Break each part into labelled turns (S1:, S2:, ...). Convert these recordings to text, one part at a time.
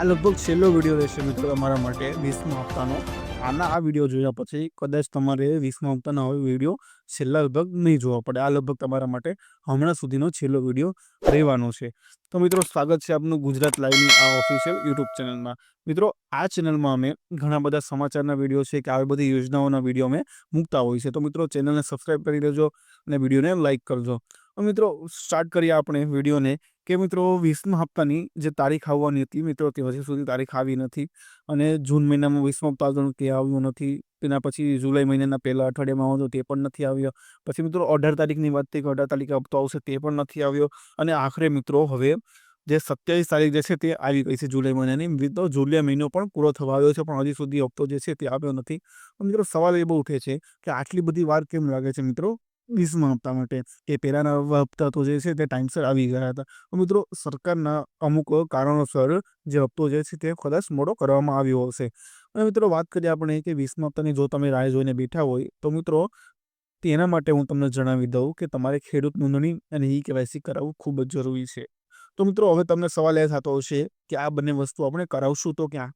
S1: આ લગભગ છેલ્લો વીડિયો રહેશે મિત્રો તમારા માટે વીસમો હપ્તાનો. આના આ વીડિયો જોયા પછી કદાચ તમારે વીસમો હપ્તાનો હવે વીડિયો છેલ્લા લગભગ નહીં જોવા પડે. આ લગભગ તમારા માટે હમણાં સુધીનો છેલ્લો વીડિયો રહેવાનો છે. તો મિત્રો સ્વાગત છે આપનું ગુજરાત લાઈવની આ ઓફિશિયલ યુટ્યુબ ચેનલમાં. મિત્રો આ ચેનલમાં અમે ઘણા બધા સમાચારના વીડિયો છે કે આવી બધી યોજનાઓના વીડિયો અમે મૂકતા હોય છે તો મિત્રો ચેનલને સબસ્ક્રાઈબ કરી દેજો અને વિડીયોને લાઈક કરજો. મિત્રો સ્ટાર્ટ કરીએ આપણે વિડીયોને કે મિત્રો વીસમા હપ્તાની જે તારીખ આવવાની હતી, મિત્રો, તે હજી સુધી તારીખ આવી નથી અને જૂન મહિનામાં વીસમા હપ્તા આવતો તે આવ્યું નથી. તેના પછી જુલાઈ મહિનાના પહેલા અઠવાડિયામાં આવતો તે પણ નથી આવ્યો. પછી મિત્રો અઢાર તારીખની વાત થઈ કે અઢાર તારીખે હપ્તો આવશે, તે પણ નથી આવ્યો. અને આખરે મિત્રો હવે જે સત્યાવીસ તારીખ જે છે તે આવી ગઈ છે જુલાઈ મહિનાની. મિત્રો જુલાઈ મહિનો પણ પૂરો થવા આવ્યો છે, પણ હજી સુધી હપ્તો જે છે તે આવ્યો નથી. મિત્રો સવાલ એ બહુ ઉઠે છે કે આટલી બધી વાર કેમ લાગે છે મિત્રો? વીસમા હપ્તા માટે કે પહેલાંના હપ્તા તો જે છે તે ટાઈમસર આવી ગયા હતા. મિત્રો સરકારના અમુક કારણોસર જે હપ્તો જે છે તે કદાચ મોડો કરવામાં આવ્યો હશે. અને મિત્રો વાત કરીએ આપણે કે વીસમા હપ્તાની જો તમે રાહ જોઈને બેઠા હોય તો મિત્રો તેના માટે હું તમને જણાવી દઉં કે તમારે ખેડૂત નોંધણી અને ઈ કેવાયસી કરાવવું ખૂબ જ જરૂરી છે. તો મિત્રો હવે તમને સવાલ એ થતો હશે કે આ બંને વસ્તુ આપણે કરાવશું તો ક્યાં?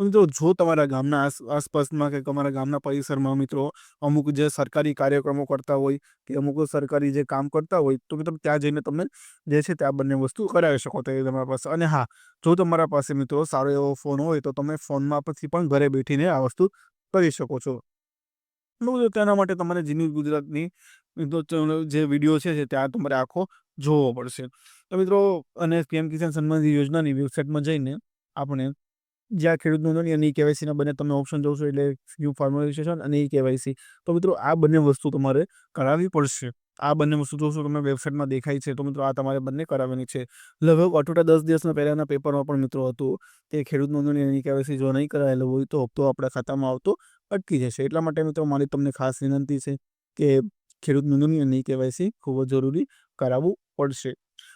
S1: મિત્રો જો તમારા ગામના આસ, આસપાસમાં કે તમારા ગામના પરિસરમાં મિત્રો અમુક જે સરકારી કાર્યક્રમો કરતા હોય કે અમુક સરકારી જે કામ કરતા હોય, તો મિત્રો ત્યાં જઈને તમે જે છે ત્યાં બંને વસ્તુ કરાવી શકો તો એ તમારા પાસે. અને હા, જો તમારા પાસે મિત્રો સારો એવો ફોન હોય તો તમે ફોનમાં પછી પણ ઘરે બેઠીને આ વસ્તુ કરી શકો છો. તેના માટે તમારે જીની ગુજરાતની તો જે વીડિયો છે જે ત્યાં તમારે આખો જોવો પડશે. તો મિત્રો અને પીએમ કિસાન સન્માન યોજનાની વેબસાઇટમાં જઈને આપણે જ્યાં ખેડૂત નોંધણી અને ઈ કેવાયસીના બંને તમે ઓપ્શન જોશો એટલે ન્યૂ ફાર્મર અને ઈ કેવાયસી તો મિત્રો, આ બંને વસ્તુ તમારે કરાવવી પડશે. આ બંને વસ્તુ જોશો તમે વેબસાઇટમાં દેખાય છે. તો મિત્રો, આ તમારે બંને કરાવવાની છે. લગભગ અઠવાડિયા દસ દિવસના પહેલાંના પેપરમાં પણ મિત્રો હતું કે ખેડૂત નોંધણી અને ઈ કેવાયસી જો નહીં કરાયેલો હોય તો હપ્તો આપણા ખાતામાં આવતો અટકી જશે. એટલા માટે મિત્રો, મારી તમને ખાસ વિનંતી છે કે ખેડૂત નોંધણી અને ઈ કેવાયસી ખૂબ જ જરૂરી કરાવવું પડશે.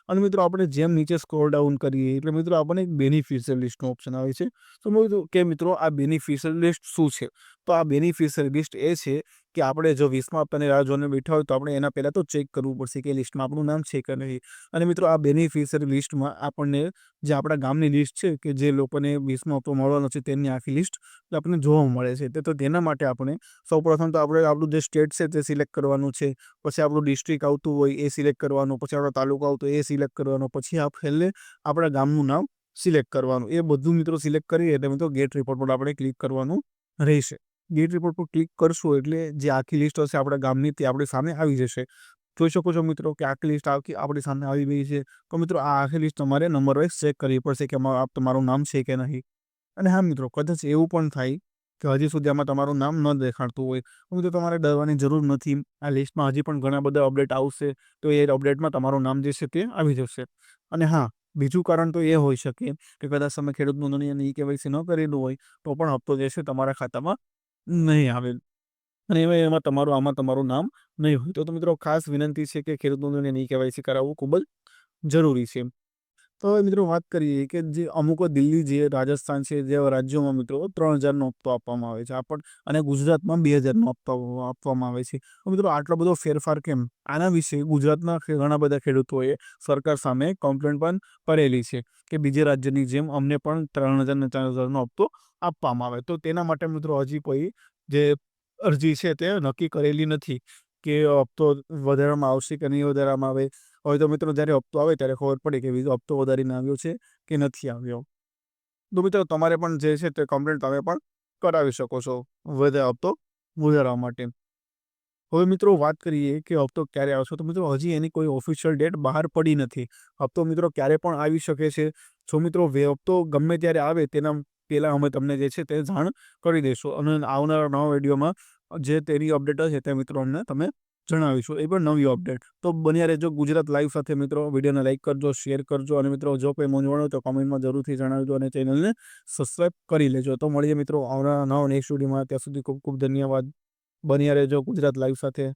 S1: અને મિત્રો આપણે જેમ નીચે સ્ક્રોલ ડાઉન કરીએ, એટલે મિત્રો આપણને એક બેનિફિશિયલ લિસ્ટનો ઓપ્શન આવે છે. તો મિત્રો કે મિત્રો આ બેનિફિશિયલ લિસ્ટ શું છે? તો આ બેનિફિશિયલ લિસ્ટ એ છે કે આપણે જો વીસમાં આપણને રાહ જોઈને બેઠા હોય તો આપણે એના પહેલાં તો ચેક કરવું પડશે કે લિસ્ટમાં આપણું નામ છે કે નહીં. અને મિત્રો આ બેનિફિશિયરી લિસ્ટમાં આપણને જે આપણા ગામની લિસ્ટ છે કે જે લોકોને વીસમાં હપ્તો મળવાનો છે તેની આખી લિસ્ટ આપણને જોવા મળે છે. તે તેના માટે આપણે સૌપ્રથમ તો આપણે આપણું જે સ્ટેટ છે તે સિલેક્ટ કરવાનું છે. પછી આપણું ડિસ્ટ્રિક્ટ આવતું હોય એ સિલેક્ટ કરવાનું, પછી આપણો તાલુકો આવતો એ સિલેક્ટ કરવાનો, પછી આ છેલ્લે આપણા ગામનું નામ સિલેક્ટ કરવાનું. એ બધું મિત્રો સિલેક્ટ કરીએ એટલે મિત્રો ગેટ રિપોર્ટ પર આપણે ક્લિક કરવાનું રહેશે. ગેટ રિપોર્ટ પર ક્લિક કરશો એટલે જે આખી લિસ્ટ હશે આપણા ગામની તે આપણી સામે આવી જશે. જોઈ શકો છો મિત્રો કે આખી લિસ્ટ આખી આપણી સામે આવી ગઈ છે. તો મિત્રો આ આખી લિસ્ટ તમારે નંબર વાઇઝ ચેક કરવી પડશે કે આપ તમારું નામ છે કે નહીં. અને હા મિત્રો, કદાચ એવું પણ થાય કે હજી સુધી આમાં તમારું નામ ન દેખાડતું હોય. તો તમારે ડરવાની જરૂર નથી. આ લિસ્ટમાં હજી પણ ઘણા બધા અપડેટ આવશે. તો એ અપડેટમાં તમારું નામ જે છે તે આવી જશે. અને હા, બીજું કારણ તો એ હોઈ શકે કે કદાચ તમે ખેડૂત નોંધણી અને ઈ કેવાયસી ન કરેલું હોય તો પણ હપ્તો જે છે તમારા ખાતામાં નહીં આવે અને એમાં એમાં તમારું, આમાં તમારું નામ નહીં હોય. તો મિત્રો ખાસ વિનંતી છે કે ખેડૂત અને ઈ કેવાયસી કરાવવું ખૂબ જ જરૂરી છે. તો હવે મિત્રો વાત કરીએ કે જે અમુક દિલ્હી જે રાજસ્થાન છે જેવા રાજ્યોમાં મિત્રો ત્રણ હજારનો હપ્તો આપવામાં આવે છે. આપણ અને ગુજરાતમાં બે હજારનો હપ્તો આપવામાં આવે છે. મિત્રો આટલો બધો ફેરફાર કેમ? આના વિશે ગુજરાતના ઘણા બધા ખેડૂતોએ સરકાર સામે કમ્પ્લેન પણ કરેલી છે કે બીજે રાજ્યની જેમ અમને પણ ત્રણ હજાર ને ચાર હજારનો હપ્તો આપવામાં આવે. તો તેના માટે મિત્રો હજી કોઈ જે અરજી છે તે નક્કી કરેલી નથી કે હપ્તો વધારવામાં આવશે કે નહીં વધારવામાં આવે. હવે તો મિત્રો જ્યારે હપ્તો આવે ત્યારે ખબર પડે કે બીજો હપ્તો વધારીને આવ્યો છે કે નથી આવ્યો. તો મિત્રો તમારે પણ જે છે તે કમ્પ્લેન તમે પણ કરાવી શકો છો વધારે હપ્તો વધારવા માટે. હવે મિત્રો વાત કરીએ કે હપ્તો ક્યારે આવશે? તો મિત્રો હજી એની કોઈ ઓફિશિયલ ડેટ બહાર પડી નથી. હપ્તો મિત્રો ક્યારે પણ આવી શકે છે? જો મિત્રો હપ્તો ગમે ત્યારે આવે તેના પહેલાં અમે તમને જે છે તે જાણ કરી દઈશું. અને આવનારા નવા વિડીયોમાં જે તેની અપડેટ હશે તે મિત્રો અમને તમે જણાવીશું, એ પણ નવી અપડેટ તો બન્યા રહેજો ગુજરાત લાઈવ સાથે. મિત્રો, વિડીયોને લાઈક કરજો શેર કરજો અને મિત્રો, જો કંઈ મૂંઝવણ હોય તો કોમેન્ટમાં જરૂરથી જણાવજો અને ચેનલને સબસ્ક્રાઈબ કરી લેજો. તો મળીએ મિત્રો આવનારા નવા નેક્સ્ટ વિડીયોમાં ત્યાં સુધી ખૂબ ખૂબ ધન્યવાદ. બન્યા રહેજો ગુજરાત લાઈવ સાથે.